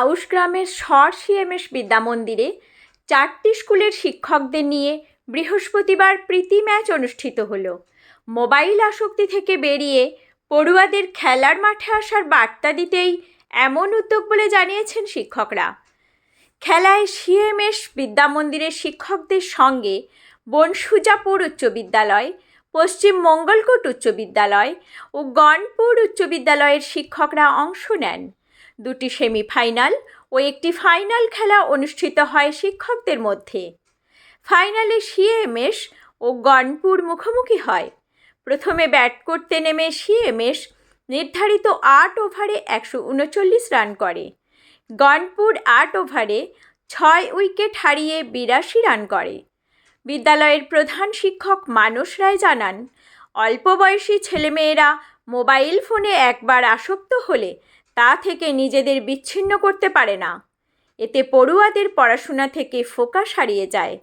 আউশ গ্রামের স্বর সিএমএস বিদ্যামন্দিরে চারটি স্কুলের শিক্ষকদের নিয়ে বৃহস্পতিবার প্রীতি ম্যাচ অনুষ্ঠিত হলো। মোবাইল আসক্তি থেকে বেরিয়ে পড়ুয়াদের খেলার মাঠে আসার বার্তা দিতেই এমন উদ্যোগ বলে জানিয়েছেন শিক্ষকরা। খেলায় সিএমএস বিদ্যামন্দিরের শিক্ষকদের সঙ্গে বনসুজাপুর উচ্চ বিদ্যালয়, পশ্চিম মঙ্গলকোট উচ্চ বিদ্যালয় ও গণপুর উচ্চ বিদ্যালয়ের শিক্ষকরা অংশ নেন। দুটি সেমিফাইনাল ও একটি ফাইনাল খেলা অনুষ্ঠিত হয় শিক্ষকদের মধ্যে। ফাইনালে সিএমএস ও গণপুর মুখোমুখি হয়। প্রথমে ব্যাট করতে নেমে সিএমএস নির্ধারিত আট ওভারে একশো উনচল্লিশ রান করে। গণপুর আট ওভারে ছয় উইকেট হারিয়ে বিরাশি রান করে। বিদ্যালয়ের প্রধান শিক্ষক মানস রায় জানান, অল্প বয়সী ছেলেমেয়েরা মোবাইল ফোনে একবার আসক্ত হলে তা থেকে নিজেদের বিচ্ছিন্ন করতে পারে না এতে পড়ুয়াদের পড়াশোনা থেকে ফোকাস হারিয়ে যায়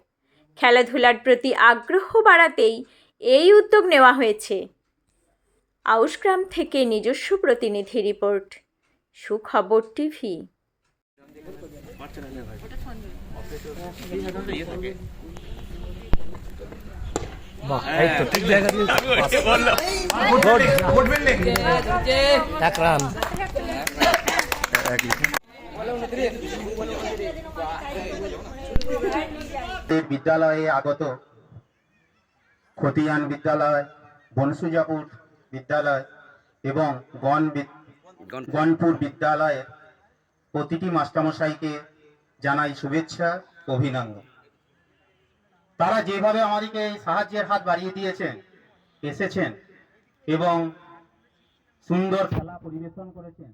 খেলাধুলার প্রতি আগ্রহ বাড়াতেই এই উদ্যোগ নেওয়া হয়েছে আউসগ্রাম থেকে নিজস্ব প্রতিনিধি রিপোর্ট সুখবর টিভি বাহ এই তো ঠিক এক এই বিদ্যালয়ে আগত খতিয়ান বিদ্যালয়, বনসুজাপুর বিদ্যালয় এবং গণ গণপুর বিদ্যালয়ের প্রতিটি মাস্টারমশাইকে জানাই শুভেচ্ছা, অভিনন্দন। তারা যেভাবে আমাদেরকে সাহায্যের হাত বাড়িয়ে দিয়েছেন, এসেছেন এবং সুন্দর খেলা পরিবেশন করেছেন